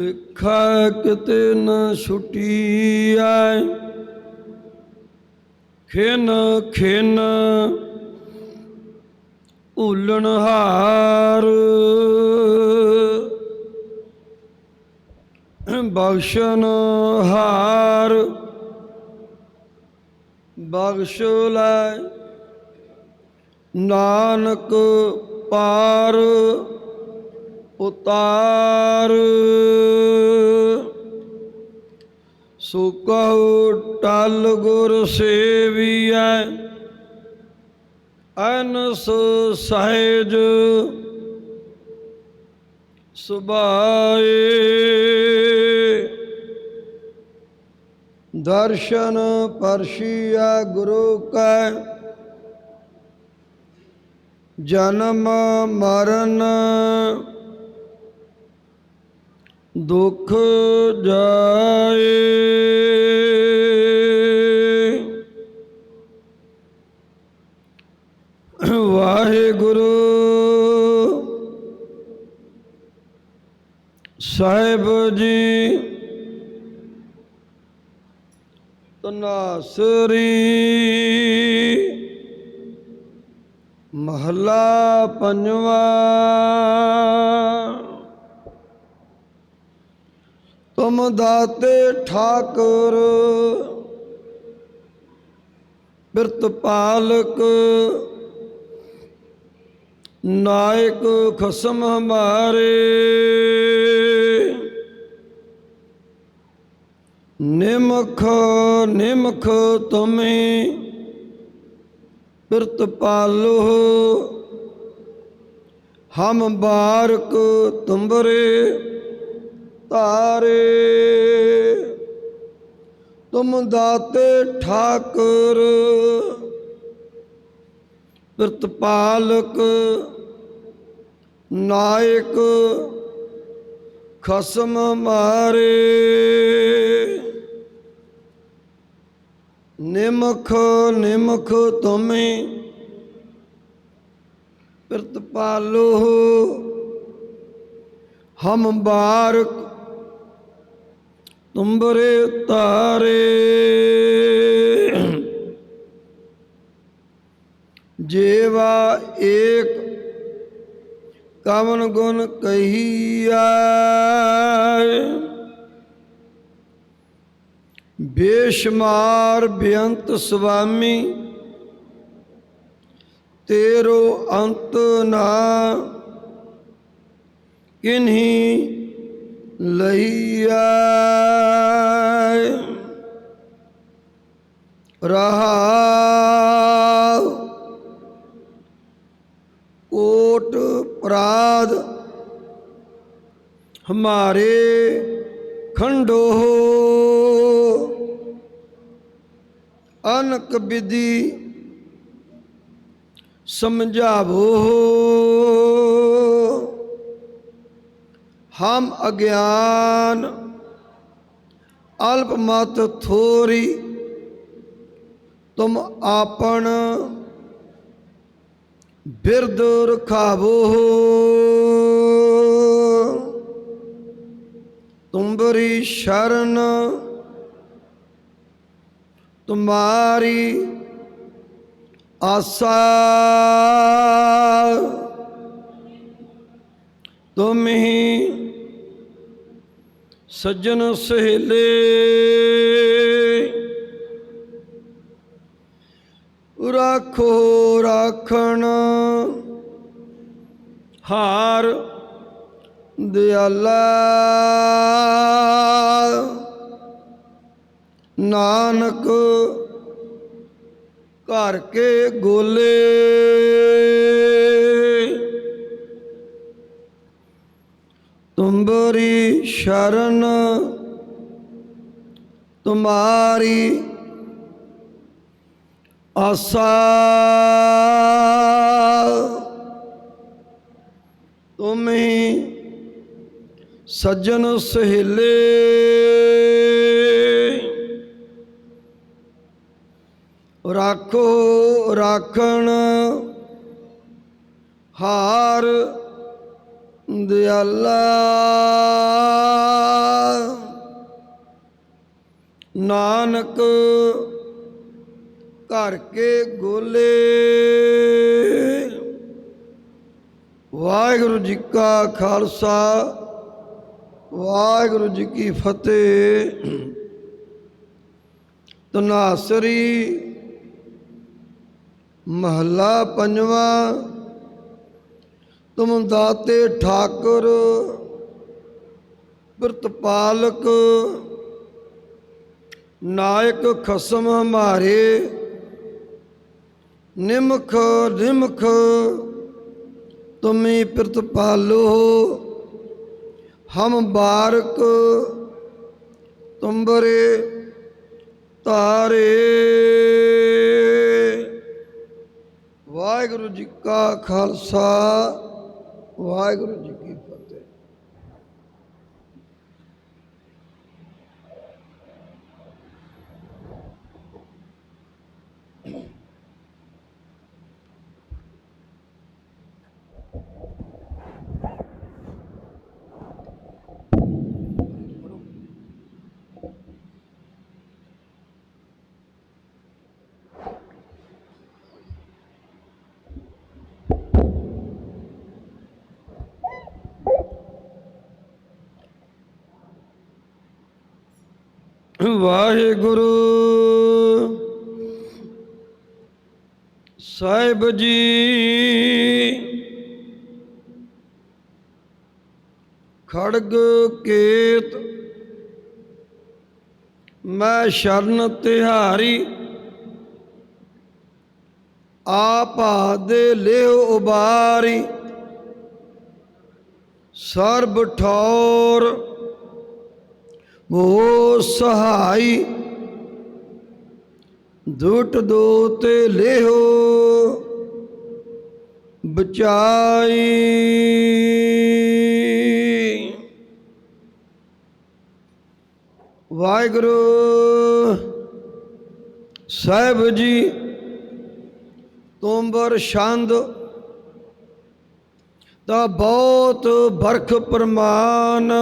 ਲਿਖਾ ਕਿਤੇ ਨਾ ਛੁਟੀ ਐ ਖਿਨ ਖਿਨ ਭੂਲਣ ਹਾਰ। ਬਖਸ਼ਣ ਹਾਰ। ਬਖਸ਼ ਲੈ ਨਾਨਕ ਪਾਰ। ਉਤਾਰ। ਸੋ ਕਹੋ ਟਲ ਗੁਰ ਸੇਵੀਐ, ਅਨਸ ਸਹਿਜ ਸੁਭਾਏ। ਦਰਸ਼ਨ ਪਰਸ਼ੀਆ ਗੁਰੂ ਕੈ, ਜਨਮ ਮਰਨ ਦੁਖ ਜਾਏ। ਵਾਹਿਗੁਰੂ ਸਾਹਿਬ ਜੀ ਤਨਾਸਰੀ ਮਹਲਾ ਪੰਜਵਾ। ਤੁਮ ਦਾਤੇ ਠਾਕੁਰ, ਬਿਰਤ ਪਾਲਕ, ਨਾਇਕ ਖਸਮ ਹਮਾਰੇ। ਨਿਮਖ ਨਿਮਖ ਤੁਮੇ ਬਿਰਤ ਪਾਲੋ, ਹਮ ਬਾਰਕ ਤੁੰਬਰੇ। ਤਾਰੇ ਤੁਮ ਦਾਤੇ ਠਾਕੁਰ ਬਿਰਤ ਨਾਇਕ ਖਸਮ ਮਾਰੇ। ਨਿਮਖ ਨਿਮਖ ਤੁਮੇ ਪ੍ਰਤਪਾਲੋ ਹਮ ਬਾਰਕ ਤੁੰਬਰੇ ਤਾਰੇ ਜੇਵਾ ਏਕ ਕਵਨ ਗੁਣ ਕਹੀਆ ਬੇਸ਼ਮਾਰ ਬੇਅੰਤ ਸੁਆਮੀ ਤੇਰੋ ਅੰਤ ਨਾ ਕਿਨਹੀ ਲਈਆ ਰਹਾ ਕੋਟ ਪ੍ਰਾਦ ਹਮਾਰੇ ਖੰਡੋ। ਅਨਕ ਵਿਧੀ ਸਮਝਾਵੋ। ਹਮ ਅਗਿਆਨ ਅਲਪ ਮਤ ਥੋਰੀ ਤੁਮ ਆਪਣ ਬਿਰਦ ਰਖਾਵੋ। ਤੁੰਬਰੀ ਸ਼ਰਨ ਤੁਮਾਰੀ ਆਸਾ। ਤੁਮ ਹੀ ਸੱਜਣ ਸਹੇਲੇ। ਰੱਖੋ ਰੱਖਣ ਹਾਰ ਦਿਆਲਾ। ਨਾਨਕ ਘਰ ਕੇ ਗੋਲੇ। ਤੁੰਬਰੀ ਸ਼ਰਨ ਤੁਮਾਰੀ ਆਸਾ ਤੁਮੀ ਸੱਜਣ ਸਹੇਲੇ ਰੱਖੋ ਰਾਖਣ ਹਾਰ ਦਿਆਲਾ ਨਾਨਕ ਘਰ ਕੇ ਗੋਲੇ। ਵਾਹਿਗੁਰੂ ਜੀ ਕਾ ਖਾਲਸਾ, ਵਾਹਿਗੁਰੂ ਜੀ ਕੀ ਫਤਿਹ। ਤਨਾਸਰੀ ਮਹੱਲਾ ਪੰਜਵਾਂ। ਤੁਮ ਦਾਤੇ ਠਾਕੁਰ ਪ੍ਰਤਪਾਲਕ ਨਾਇਕ ਖਸਮ ਹਮਾਰੇ, ਨਿਮਖ ਨਿਮਖ, ਤੁਮੀ ਪ੍ਰਤਪਾਲੋ ਹਮ ਬਾਰਕ ਤੁੰਬਰੇ ਤਾਰੇ ਵਾਹਿਗੁਰੂ ਜੀ ਕਾ ਖਾਲਸਾ। ਵਾਹਿਗੁਰੂ ਜੀ ਕੀ ਫਤਿਹ। ਵਾਹਿਗੁਰੂ। ਸਾਹਿਬ ਜੀ। ਖੜਗ ਕੇਤ। ਮੈਂ ਸ਼ਰਨ ਤਿਹਾਰੀ। ਆਪਾ ਦੇ ਲਿਓ ਉਬਾਰੀ। ਸਰਬ ਠੌਰ। ਮੋ ਸਹਾਈ ਦੁਟ ਦੋ ਤੇ ਲੇਹੋ ਬਚਾਈ। ਵਾਹਿਗੁਰੂ ਸਾਹਿਬ ਜੀ, ਤੁੰਬਰ ਛੰਦ ਦਾ ਬਹੁਤ ਬਰਖ ਪ੍ਰਮਾਨ।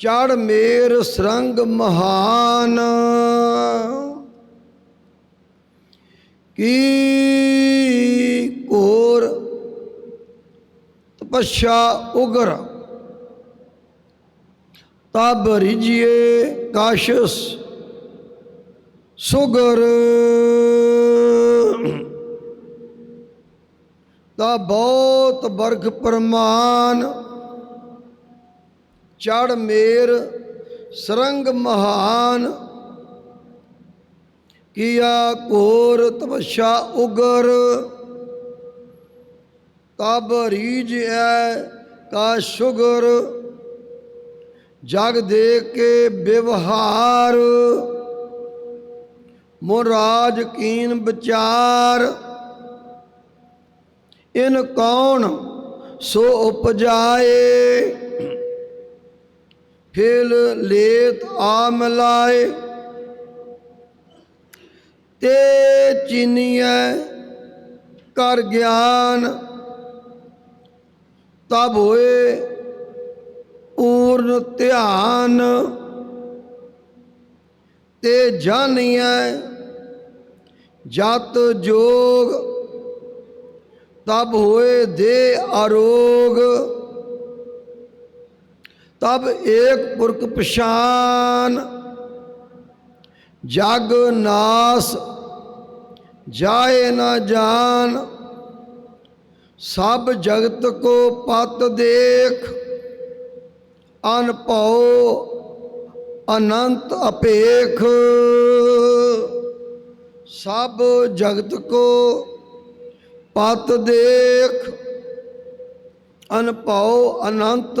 ਚੜ ਮੇਰ ਸਰੰਗ ਮਹਾਨ। ਕੀ ਕੋਰ ਤਪੱਛਾ ਉਗਰ? ਤਬ ਰਿਜੀਏ ਕਾਸ਼ਸ ਸੁਗਰ। ਤਾਂ ਬਹੁਤ ਬਰਖ ਪ੍ਰਮਾਨ ਚੜ ਮੇਰ ਸਰੰਗ ਮਹਾਨ। ਕੀਆ ਕੋਰ ਤਪੱਛਾ ਉਗਰ। ਤਬ ਰੀਜ ਐ ਕਾ ਸ਼ੁਗਰ। ਜਗ ਦੇ ਕੇ ਵਿਵਹਾਰ। ਮੁਰਾਜ ਕੀਨ ਵਿਚਾਰ। ਇਨ ਕੌਣ ਸੋ ਉਪਜਾਏ। ਫੇਲ ਲੇਤ ਆ ਮਲਾਏ ਤੇ ਚੀਨੀਐ ਕਰ ਗਿਆਨ, ਤਬ ਹੋਏ ਪੂਰਨ ਧਿਆਨ, ਤੇ ਜਾਣੀਐ ਜਤ ਜੋਗ, ਤਬ ਹੋਏ ਦੇ ਆਰੋਗ ਤਬ ਏਕ ਪੁਰਖ ਪਛਾਨ, ਜਗ ਨਾਸ, ਜਾਏ ਨਾ ਜਾਣ ਸਭ ਜਗਤ ਕੋ ਪਤ ਦੇਖ ਅਨਭਉ ਅਨੰਤ ਅਪੇਖ। ਸਭ ਜਗਤ ਕੋ ਪਤ ਦੇਖ ਅਨਭਉ ਅਨੰਤ